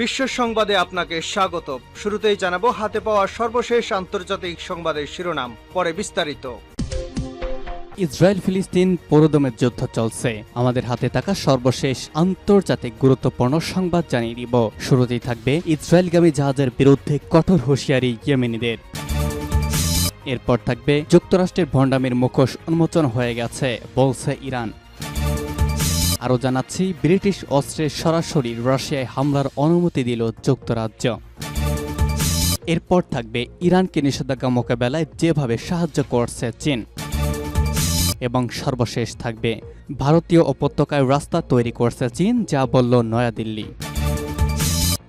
বিশ্ব সংবাদে আপনাকে স্বাগত শুরুতেই জানাব, হাতে পাওয়া সর্বশেষ আন্তর্জাতিক সংবাদের শিরোনাম, পরে বিস্তারিত। ইসরায়েল ফিলিস্তিন পুরোদমের যুদ্ধ চলছে। আমাদের হাতে থাকা সর্বশেষ আন্তর্জাতিক গুরুত্বপূর্ণ সংবাদ জানিয়ে দিব। শুরুতেই থাকবে ইসরায়েলগামী জাহাজের বিরুদ্ধে কঠোর হুঁশিয়ারি ইয়েমেনিদের। এরপর থাকবে যুক্তরাষ্ট্রের ভণ্ডামির মুখোশ উন্মোচন হয়ে গেছে, বলছে ইরান। আরও জানাচ্ছি, ব্রিটিশ অস্ত্রের সরাসরি রাশিয়ায় হামলার অনুমতি দিল যুক্তরাজ্য। এরপর থাকবে ইরানকে নিষেধাজ্ঞা মোকাবেলায় যেভাবে সাহায্য করছে চীন। এবং সর্বশেষ থাকবে, ভারতীয় উপত্যকায় রাস্তা তৈরি করছে চীন, যা বলল নয়াদিল্লি।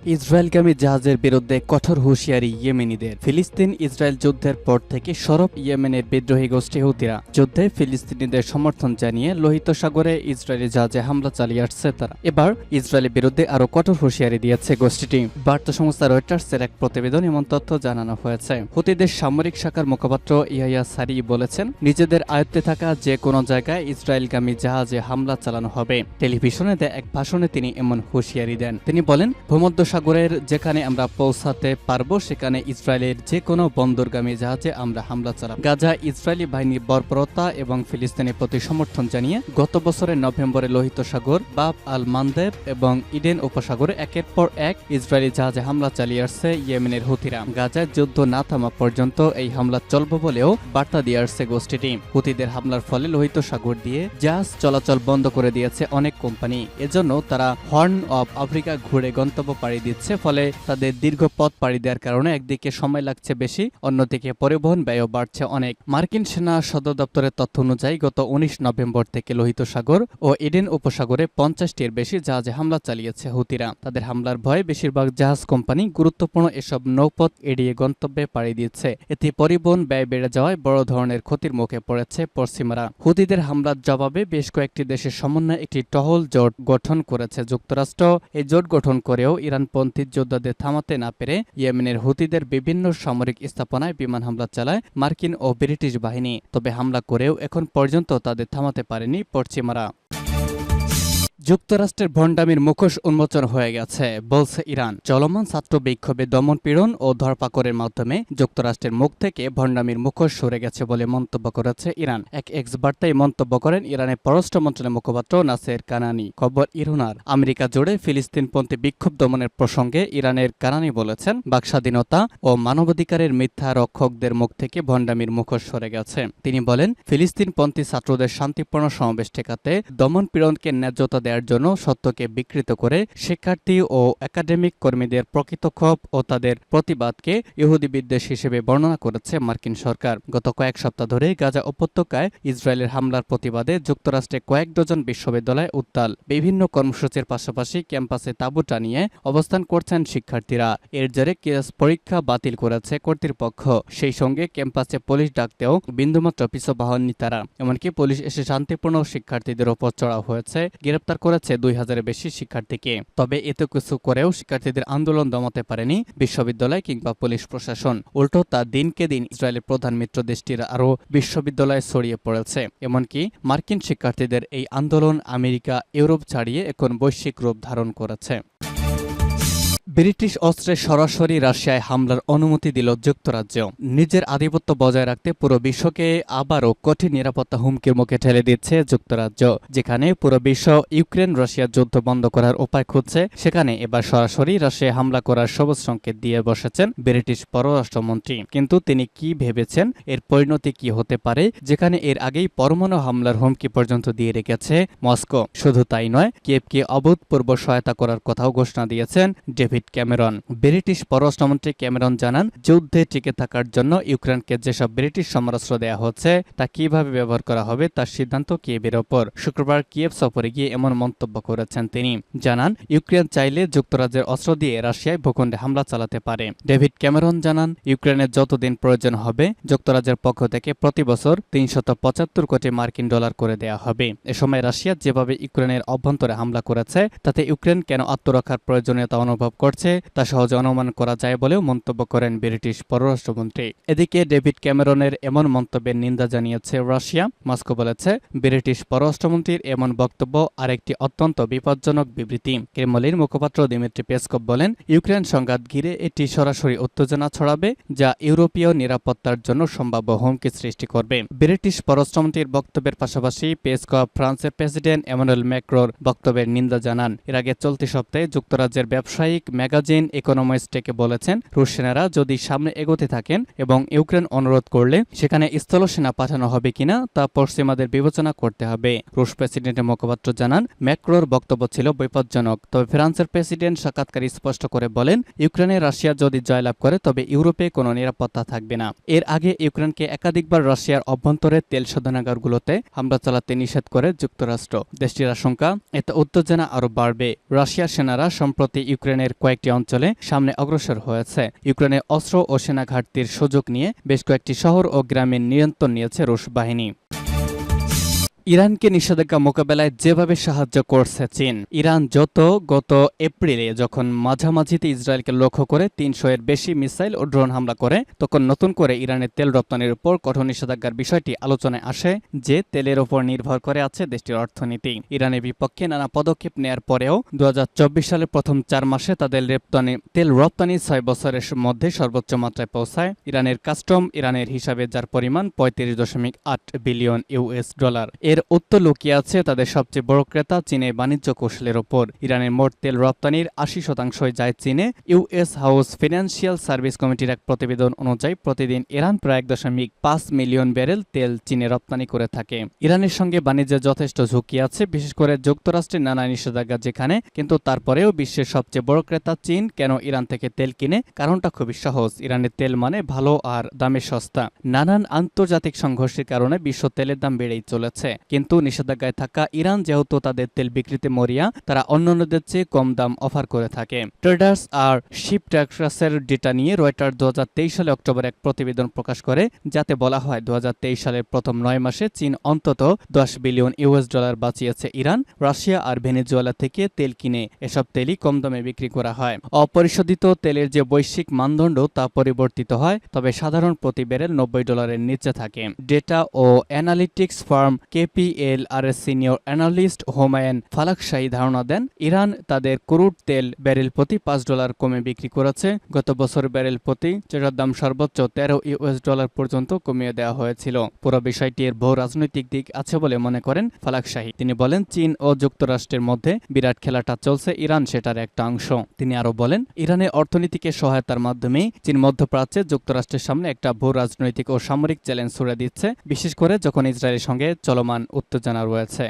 ইসরায়েলগামী জাহাজের বিরুদ্ধে কঠোর হুঁশিয়ারি ইয়েমেনিদের। ফিলিস্তিন ইসরায়েল যুদ্ধের পর থেকে সরব ইয়েমেনের বিদ্রোহী গোষ্ঠী হুতিরা যুদ্ধে ফিলিস্তিনিদের সমর্থন জানিয়ে লোহিত সাগরে ইসরায়েলি জাহাজে হামলা চালিয়ে আসছে তারা। এবার ইসরায়েলের বিরুদ্ধে আরও কঠোর হুঁশিয়ারি দিয়েছে গোষ্ঠীটি। বার্তা সংস্থা রয়টার্সের এক প্রতিবেদন এমন তথ্য জানানো হয়েছে। হুতিদের সামরিক শাখার মুখপাত্র ইয়াইয়া সারি বলেছেন, নিজেদের আয়ত্তে থাকা যে কোনো জায়গায় ইসরায়েলগামী জাহাজে হামলা চালানো হবে। টেলিভিশনে এক ভাষণে তিনি এমন হুঁশিয়ারি দেন। তিনি বলেন ভূমধ্যসাগরের যেখানে আমরা পৌঁছাতে পারব, সেখানে ইসরায়েলের যে কোনো বন্দরগামী জাহাজে আমরা হামলা চালাব। গাজা ইসরায়েলি বাহিনীর বর্বরতা এবং ফিলিস্তিনের প্রতি সমর্থন জানিয়ে গত বছরের নভেম্বরে লোহিত সাগর, বাব আল মানদেব এবং ইডেন উপসাগরে একের পর এক ইসরায়েলি জাহাজে হামলা চালিয়ে আসছে ইয়েমেনের হুতিরা। গাজায় যুদ্ধ না থামা পর্যন্ত এই হামলা চলবে বলেও বার্তা দিয়ে আসছে গোষ্ঠীটি। হুতিদের হামলার ফলে লোহিত সাগর দিয়ে জাহাজ চলাচল বন্ধ করে দিয়েছে অনেক কোম্পানি। এজন্য তারা হর্ন অব আফ্রিকা ঘুরে গন্তব্য পাড়ি দিচ্ছে, ফলে তাদের দীর্ঘ পথ পাড়ি দেওয়ার কারণে একদিকে সময় লাগছে বেশি, অন্যদিকে পরিবহন ব্যয়ও বাড়ছে অনেক। মার্কিন সেনা সদর দপ্তরের তথ্য অনুযায়ী, গত উনিশ নভেম্বর থেকে লোহিত সাগর ও ইডেন উপসাগরে পঞ্চাশটির বেশি জাহাজে হামলা চালিয়েছে হুতিরা। তাদের হামলার ভয়ে বেশিরভাগ জাহাজ কোম্পানি গুরুত্বপূর্ণ এসব নৌপথ এড়িয়ে গন্তব্যে পাড়ি দিচ্ছে। এতে পরিবহন ব্যয় বেড়ে যাওয়ায় বড় ধরনের ক্ষতির মুখে পড়েছে পশ্চিমারা। হুতিদের হামলার জবাবে বেশ কয়েকটি দেশের সমন্বয়ে একটি টহল জোট গঠন করেছে যুক্তরাষ্ট্র। এই জোট গঠন করেও ইরানপন্থী যোদ্ধাদের থামাতে না পেরে ইয়েমেনের হুতিদের বিভিন্ন সামরিক স্থাপনায় বিমান হামলা চালায় মার্কিন ও ব্রিটিশ বাহিনী। তবে হামলা করেও এখন পর্যন্ত তাদের থামাতে পারেনি পশ্চিমারা। যুক্তরাষ্ট্রের ভণ্ডামির মুখোশ উন্মোচন হয়ে গেছে, বলছে ইরান। চলমান ছাত্র বিক্ষোভে দমন পীড়ন ও ধরপাকড়ের মাধ্যমে যুক্তরাষ্ট্রের মুখ থেকে ভণ্ডামির মুখোশ সরে গেছে বলে মন্তব্য করেছে ইরান। এক এক্স বার্তায় মন্তব্য করেন ইরানের পররাষ্ট্র মন্ত্রণালয়ের মুখপাত্র নাসের কানানি। খবর ইরুনার আমেরিকা জুড়ে ফিলিস্তিনপন্থী বিক্ষোভ দমনের প্রসঙ্গে ইরানের কানানি বলেছেন, বাকস্বাধীনতা ও মানবাধিকারের মিথ্যা রক্ষকদের মুখ থেকে ভণ্ডামির মুখোশ সরে গেছে। তিনি বলেন, ফিলিস্তিনপন্থী ছাত্রদের শান্তিপূর্ণ সমাবেশ ঠেকাতে দমন পীড়নকে ন্যায্যতা দেওয়ার জন্য সত্যকে বিকৃত করে শিক্ষার্থী ও একাডেমিক কর্মীদের প্রকৃত ক্ষোভ ও তাদের প্রতিবাদকে ইহুদি বিদ্বেষ হিসেবে বর্ণনা করেছে মার্কিন সরকার। গত কয়েক সপ্তাহ ধরে গাজা উপত্যকায় ইসরায়েলের হামলার প্রতিবাদে যুক্তরাষ্ট্রে কয়েক ডজন বিশ্ববিদ্যালয় উত্তাল। বিভিন্ন কর্মসূচির পাশাপাশি ক্যাম্পাসে তাঁবু টানিয়ে অবস্থান করছেন শিক্ষার্থীরা। এর জেরে কেস পরীক্ষা বাতিল করেছে কর্তৃপক্ষ। সেই সঙ্গে ক্যাম্পাসে পুলিশ ডাকতেও বিন্দুমাত্র পিছু পাহননি তারা। এমনকি পুলিশ এসে শান্তিপূর্ণ শিক্ষার্থীদের ওপর চড়া হয়েছে। গ্রেপ্তার করেছে দুই হাজারের বেশি শিক্ষার্থীকে। তবে এত কিছু করেও শিক্ষার্থীদের আন্দোলন দমাতে পারেনি বিশ্ববিদ্যালয় কিংবা পুলিশ প্রশাসন। উল্টো তা দিনকে দিন ইসরায়েলের প্রধান মিত্র দেশটির আরও বিশ্ববিদ্যালয়ে ছড়িয়ে পড়েছে। এমনকি মার্কিন শিক্ষার্থীদের এই আন্দোলন আমেরিকা ইউরোপ ছাড়িয়ে এখন বৈশ্বিক রূপ ধারণ করেছে। ব্রিটিশ অস্ত্রে সরাসরি রাশিয়ায় হামলার অনুমতি দিল যুক্তরাজ্য। নিজের আধিপত্য বজায় রাখতে পুরো বিশ্বকে আবারও কঠিন নিরাপত্তা হুমকির মুখে ঠেলে দিচ্ছে যুক্তরাজ্য, যেখানে পুরো বিশ্ব ইউক্রেন রাশিয়ার যুদ্ধ বন্ধ করার উপায় খুঁজছে। সেখানে এবার সরাসরি রাশিয়ায় হামলা করার সবুজ সংকেত দিয়ে বসেছেন ব্রিটিশ পররাষ্ট্রমন্ত্রী। কিন্তু তিনি কি ভেবেছেন? এর পরিণতি কি হতে পারে? যেখানে এর আগেই পরমাণু হামলার হুমকি পর্যন্ত দিয়ে রেখেছে মস্কো। শুধু তাই নয়, কিয়েভকে অভূতপূর্ব সহায়তা করার কথাও ঘোষণা দিয়েছেন ডেভিড ক্যামেরন। ব্রিটিশ পররাষ্ট্রমন্ত্রী ক্যামেরন জানান, যুদ্ধে টিকে থাকার জন্য ইউক্রেনকে যেসব ব্রিটিশ সমরাস্ত্র দেওয়া হচ্ছে, তা কীভাবে ব্যবহার করা হবে তার সিদ্ধান্ত কিয়েভের ওপর। শুক্রবার কিয়েভ সফরে গিয়ে এমন মন্তব্য করেছেন তিনি। জানান, ইউক্রেন চাইলে যুক্তরাজ্যের অস্ত্র দিয়ে রাশিয়ায় ভূখণ্ডে হামলা চালাতে পারে। ডেভিড ক্যামেরন জানান ইউক্রেনের যতদিন প্রয়োজন হবে, যুক্তরাজ্যের পক্ষ থেকে প্রতি বছর তিনশত পঁচাত্তর কোটি মার্কিন ডলার করে দেওয়া হবে। এ সময় রাশিয়া যেভাবে ইউক্রেনের অভ্যন্তরে হামলা করেছে, তাতে ইউক্রেন কেন আত্মরক্ষার প্রয়োজনীয়তা অনুভব করছে করছে, তা সহজে অনুমান করা যায় বলেও মন্তব্য করেন ব্রিটিশ পররাষ্ট্রমন্ত্রী। এদিকে ডেভিড ক্যামেরনের এমন মন্তব্যের নিন্দা জানিয়েছে রাশিয়া। মস্কো বলেছে, ব্রিটিশ পররাষ্ট্রমন্ত্রীর এমন বক্তব্য আরেকটি অত্যন্ত বিপজ্জনক বিবৃতি। ক্রেমলিন মুখপাত্র দিমিত্রি পেসকভ বলেন, ইউক্রেন সংঘাত ঘিরে এটি সরাসরি উত্তেজনা ছড়াবে, যা ইউরোপীয় নিরাপত্তার জন্য সম্ভাব্য হুমকি সৃষ্টি করবে। ব্রিটিশ পররাষ্ট্রমন্ত্রীর বক্তব্যের পাশাপাশি পেসকভ ফ্রান্সের প্রেসিডেন্ট এমানুয়েল ম্যাক্রোর বক্তব্যের নিন্দা জানান। এর আগে চলতি সপ্তাহে যুক্তরাজ্যের ব্যবসায়িক ম্যাগাজিন ইকোনমিস্টকে বলেছেন, রুশ সেনারা যদি সামনে এগোতে থাকেন এবং ইউক্রেন অনুরোধ করলে সেখানে স্থলসেনা পাঠানো হবে কিনা তা পশ্চিমাদের বিবেচনা করতে হবে। রুশ প্রেসিডেন্টের মুখপাত্র জানান, ম্যাক্রোর বক্তব্য ছিল বিপজ্জনক। তবে ফ্রান্সের প্রেসিডেন্ট সাক্ষাৎকারী স্পষ্ট করে বলেন, ইউক্রেনে রাশিয়া যদি জয়লাভ করে, তবে ইউরোপে কোনো নিরাপত্তা থাকবে না। এর আগে ইউক্রেনকে একাধিকবার রাশিয়ার অভ্যন্তরে তেল শোধনাগারগুলোতে হামলা চালাতে নিষেধ করে যুক্তরাষ্ট্র। দেশটির আশঙ্কা, এতে উত্তেজনা আরও বাড়বে। রাশিয়ার সেনারা, সম্প্রতি ইউক্রেনের কয়েকটি অঞ্চলে সামনে অগ্রসর হয়েছে। ইউক্রেনে অস্ত্র ও সেনা ঘাটতির সুযোগ নিয়ে বেশ কয়েকটি শহর ও গ্রামের নিয়ন্ত্রণ নিয়েছে রুশ বাহিনী। ইরানকে নিষেধাজ্ঞা মোকাবেলায় যেভাবে সাহায্য করছে চীন, ইরান যত গত এপ্রিলে যখন মাঝামাঝিতে ইসরায়েলকে লক্ষ্য করে তিনশো এর বেশি মিসাইল ও ড্রোন হামলা করে, তখন নতুন করে ইরানের তেল রপ্তানির উপর কঠোর নিষেধাজ্ঞার বিষয়টি আলোচনায় আসে যে তেলের উপর নির্ভর করে আছে দেশটির অর্থনীতি। ইরানের বিপক্ষে নানা পদক্ষেপ নেয়ার পরেও দু হাজার চব্বিশ সালের প্রথম চার মাসে তাদের রপ্তানি, তেল রপ্তানি ছয় বছরের মধ্যে সর্বোচ্চ মাত্রায় পৌঁছায়। ইরানের কাস্টম, ইরানের হিসাবে যার পরিমাণ পঁয়ত্রিশ দশমিক আট বিলিয়ন ইউএস ডলার। এর উত্তর লুকিয়ে আছে তাদের সবচেয়ে বড় ক্রেতা চীনে বাণিজ্য কৌশলের ওপর। ইরানের মোট তেল রপ্তানির আশি শতাংশই যায় চীনে। ইউএস হাউস ফিনান্সিয়াল সার্ভিস কমিটির এক প্রতিবেদন অনুযায়ী প্রতিদিন ইরান প্রায় এক দশমিক পাঁচ মিলিয়ন ব্যারেল তেল চীনে রপ্তানি করে থাকে। ইরানের সঙ্গে বাণিজ্যে যথেষ্ট ঝুঁকি আছে, বিশেষ করে যুক্তরাষ্ট্রের নানা নিষেধাজ্ঞা যেখানে, কিন্তু তারপরেও বিশ্বের সবচেয়ে বড় ক্রেতা চীন কেন ইরান থেকে তেল কিনে? কারণটা খুবই সহজ। ইরানের তেল মানে ভালো আর দামে সস্তা। নানান আন্তর্জাতিক সংঘর্ষের কারণে বিশ্ব তেলের দাম বেড়েই চলেছে। কিন্তু নিষেধাজ্ঞায় থাকা ইরান যেহেতু তাদের তেল বিক্রিতে মরিয়া, তারা অন্যান্যদের চেয়ে কম দাম অফার করে থাকে। ট্রেডার্স আর শিপ ট্র্যাক্টার্সের ডেটা নিয়ে রয়টার দুহাজার তেইশ সালে অক্টোবর এক প্রতিবেদন প্রকাশ করে, যাতে বলা হয় দুহাজার তেইশ সালের প্রথম নয় মাসে চীন অন্তত দশ বিলিয়ন ইউএস ডলার বাঁচিয়েছে ইরান, রাশিয়া আর ভেনেজুয়েলা থেকে তেল কিনে এসব তেলই কম দামে বিক্রি করা হয়। অপরিশোধিত তেলের যে বৈশ্বিক মানদণ্ড তা পরিবর্তিত হয়, তবে সাধারণ প্রতি ব্যারেল নব্বই ডলারের নিচে থাকে। ডেটা ও অ্যানালিটিক্স ফার্ম কেপিএল আর সিনিয়র অ্যানালিস্ট হোমায়ন ফালাকশাহী ধারণা দেন, ইরান তাদের ক্রুড তেল ব্যারেল প্রতি পাঁচ ডলার কমে বিক্রি করেছে। গত বছর ব্যারেল প্রতি, যেটার দাম সর্বোচ্চ তেরো ইউএস ডলার পর্যন্ত কমিয়ে দেওয়া হয়েছিল। পুরো বিষয়টি এর বহু রাজনৈতিক দিক আছে বলে মনে করেন ফালাকশাহী তিনি বলেন, চীন ও যুক্তরাষ্ট্রের মধ্যে বিরাট খেলাটা চলছে, ইরান সেটার একটা অংশ। তিনি আরও বলেন ইরানের অর্থনীতিকে সহায়তার মাধ্যমে চীন মধ্যপ্রাচ্যে যুক্তরাষ্ট্রের সামনে একটা ভূ রাজনৈতিক ও সামরিক চ্যালেঞ্জ ছুড়ে দিচ্ছে, বিশেষ করে যখন ইসরায়েলের সঙ্গে চলমান উত্তেজনা রয়েছে।